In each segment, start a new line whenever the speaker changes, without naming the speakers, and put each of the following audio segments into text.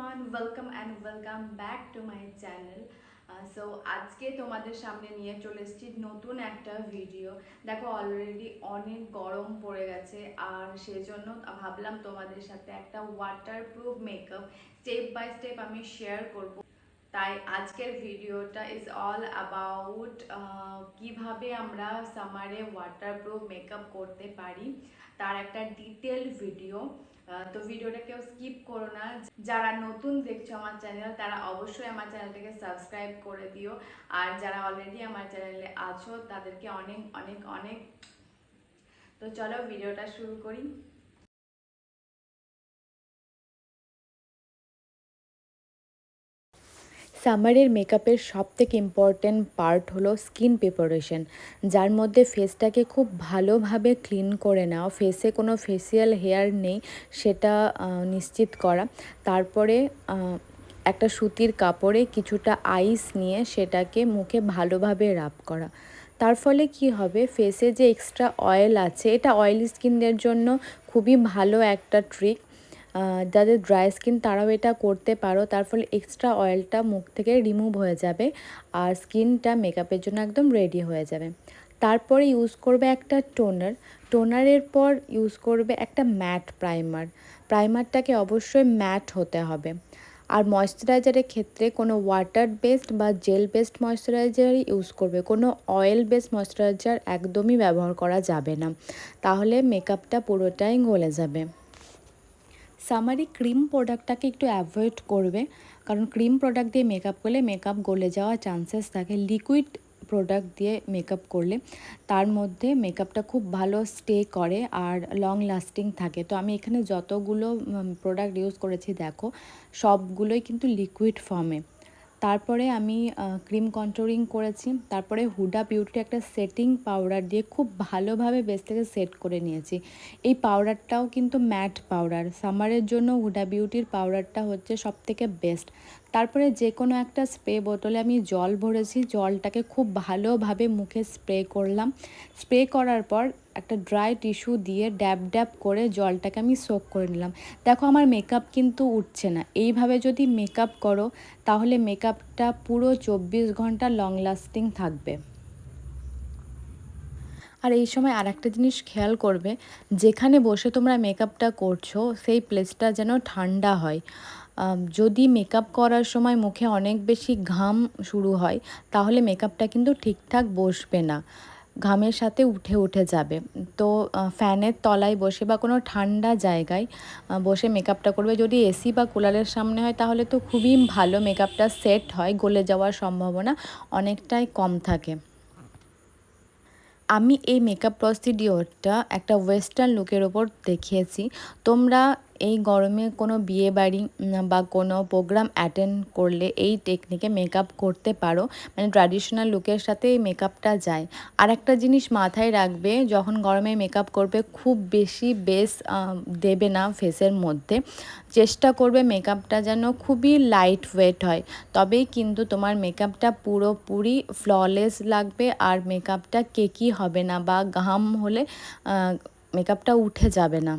Everyone welcome and welcome back to my channel so আজকে তোমাদের সামনে নিয়ে চলে এসেছি নতুন একটা ভিডিও দেখো অলরেডি অনেক গরম পড়ে গেছে আর সেজন্য ভাবলাম তোমাদের সাথে একটা waterproof makeup step by step আমি শেয়ার করব। তাই আজকের ভিডিওটা ইজ অল অ্যাবাউট কীভাবে আমরা সামারে ওয়াটারপ্রুফ মেকআপ করতে পারি, তার একটা ডিটেল ভিডিও তো ভিডিওটা কেউ স্কিপ করো না। যারা নতুন দেখছ আমার চ্যানেল তারা অবশ্যই আমার চ্যানেলটাকে সাবস্ক্রাইব করে দিও। আর যারা অলরেডি আমার চ্যানেলে আছো, তাদেরকে অনেক অনেক অনেক। তো চলো ভিডিওটা শুরু করি।
সামারের মেকআপের সব থেকে ইম্পর্ট্যান্ট পার্ট হলো স্কিন প্রিপারেশন যার মধ্যে ফেসটাকে খুব ভালোভাবে ক্লিন করে নেওয়া ফেসে কোনো ফেসিয়াল হেয়ার নেই, সেটা নিশ্চিত করা। তারপরে একটা সুতির কাপড়ে কিছুটা আইস নিয়ে সেটাকে মুখে ভালোভাবে রাব করা। তার ফলে কি হবে? ফেসে যে এক্সট্রা অয়েল আছে, এটা অয়েলি স্কিনদের জন্য খুবই ভালো একটা ট্রিক যাদের ড্রাই স্কিন তারাও এটা করতে পারো। তার ফলে এক্সট্রা অয়েলটা মুখ থেকে রিমুভ হয়ে যাবে আর স্কিনটা মেকআপের জন্য একদম রেডি হয়ে যাবে। তারপরে ইউজ করবে একটা টোনার টোনারের পর ইউজ করবে একটা ম্যাট প্রাইমার প্রাইমারটাকে অবশ্যই ম্যাট হতে হবে। আর ময়শ্চারাইজারের ক্ষেত্রে কোনো ওয়াটার বেসড বা জেল বেসড ময়শ্চারাইজারই ইউজ করবে। কোনো অয়েল বেসড ময়শ্চারাইজার একদমই ব্যবহার করা যাবে না। তাহলে মেকআপটা পুরোটাই গলে যাবে। সামারি ক্রিম প্রোডাক্টটাকে একটু অ্যাভয়েড করবে। কারণ ক্রিম প্রোডাক্ট দিয়ে মেকআপ করলে মেকআপ গলে যাওয়ার চান্সেস থাকে। লিকুইড প্রোডাক্ট দিয়ে মেকআপ করলে তার মধ্যে মেকআপটা খুব ভালো স্টে করে আর লং লাস্টিং থাকে। তো আমি এখানে যতগুলো প্রোডাক্ট ইউজ করেছি, দেখো, সবগুলোই কিন্তু লিকুইড ফর্মে তারপরে আমি ক্রিম কন্ট্রোলিং করেছি। তারপরে হুডা বিউটির একটা সেটিং পাউডার দিয়ে খুব ভালোভাবে বেশ থেকে সেট করে নিয়েছি। এই পাউডারটাও কিন্তু ম্যাট পাউডার সামারের জন্য হুডা বিউটির পাউডারটা হচ্ছে সব থেকে বেস্ট তারপরে যে কোনো একটা স্প্রে বোতলে আমি জল ভরেছি, জলটাকে খুব ভালোভাবে মুখে স্প্রে করলাম। স্প্রে করার পর একটা ড্রাই টিস্যু দিয়ে ড্যাব ড্যাব করে জলটাকে আমি সোক করে নিলাম। দেখো আমার মেকআপ কিন্তু উঠছে না। এইভাবে যদি মেকআপ করো, তাহলে মেকআপটা পুরো চব্বিশ ঘণ্টা লং লাস্টিং থাকবে। আর এই সময় আর একটা জিনিস খেয়াল করবে, যেখানে বসে তোমরা মেকআপটা করছ, সেই প্লেসটা যেন ঠান্ডা হয়। যদি মেকআপ করার সময় মুখে অনেক বেশি ঘাম শুরু হয়, তাহলে মেকআপটা কিন্তু ঠিকঠাক বসবে না। ঘামের সাথে উঠে উঠে যাবে। তো ফ্যানের তলায় বসে বা কোনো ঠান্ডা জায়গায় বসে মেকআপটা করবে। যদি এসি বা কুলারের সামনে হয়, তাহলে তো খুবই ভালো মেকআপটা সেট হয়, গলে যাওয়ার সম্ভাবনা অনেকটাই কম থাকে। আমি এই মেকআপ প্রসিডিওরটা একটা ওয়েস্টার্ন লুকের ওপর দেখিয়েছি। তোমরা এই গরমে কোনো বিয়ে বাড়ি বা কোনো প্রোগ্রাম অ্যাটেন্ড করলে এই টেকনিকে মেকআপ করতে পারো। মানে ট্র্যাডিশনাল লুকের সাথে এই মেকআপটা যায়। আর একটা জিনিস মাথায় রাখবে, যখন গরমে মেকআপ করবে, খুব বেশি বেস দেবে না ফেসের মধ্যে। চেষ্টা করবে মেকআপটা যেন খুবই লাইট ওয়েট হয়। তবেই কিন্তু তোমার মেকআপটা পুরোপুরি ফ্ললেস লাগবে, আর মেকআপটা কেকি হবে না, বা ঘাম হলে মেকআপটা উঠে যাবে না।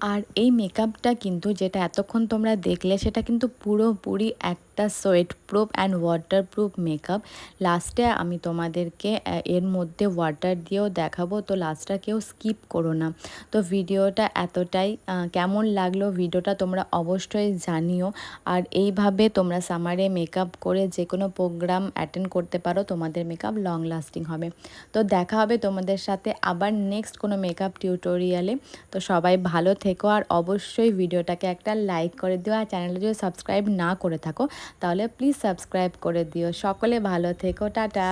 আর এই মেকআপটা কিন্তু যেটা এতক্ষণ তোমরা দেখলে, সেটা কিন্তু পুরোপুরি একটা sweat proof and water proof makeup লাস্টে আমি তোমাদেরকে এর মধ্যে ওয়াটার দিয়েও দেখাবো, তো লাস্টটা কেউ স্কিপ করো না। তো ভিডিওটা এতটাই কেমন লাগল ভিডিওটা তোমরা অবশ্যই জানিও। আর এইভাবে তোমরা সামারে মেকআপ করে যে কোনো প্রোগ্রাম অ্যাটেন্ড করতে পারো, তোমাদের মেকআপ লং লাস্টিং হবে। তো দেখা হবে তোমাদের সাথে আবার নেক্সট কোনো মেকআপ টিউটোরিয়ালে তো সবাই ভালো থেকো। আর অবশ্যই ভিডিওটাকে একটা লাইক করে দিও আর চ্যানেলটা যদি সাবস্ক্রাইব না করে থাকো, তাহলে প্লিজ সাবস্ক্রাইব করে দিও। সকলে ভালো থেকো, টাটা।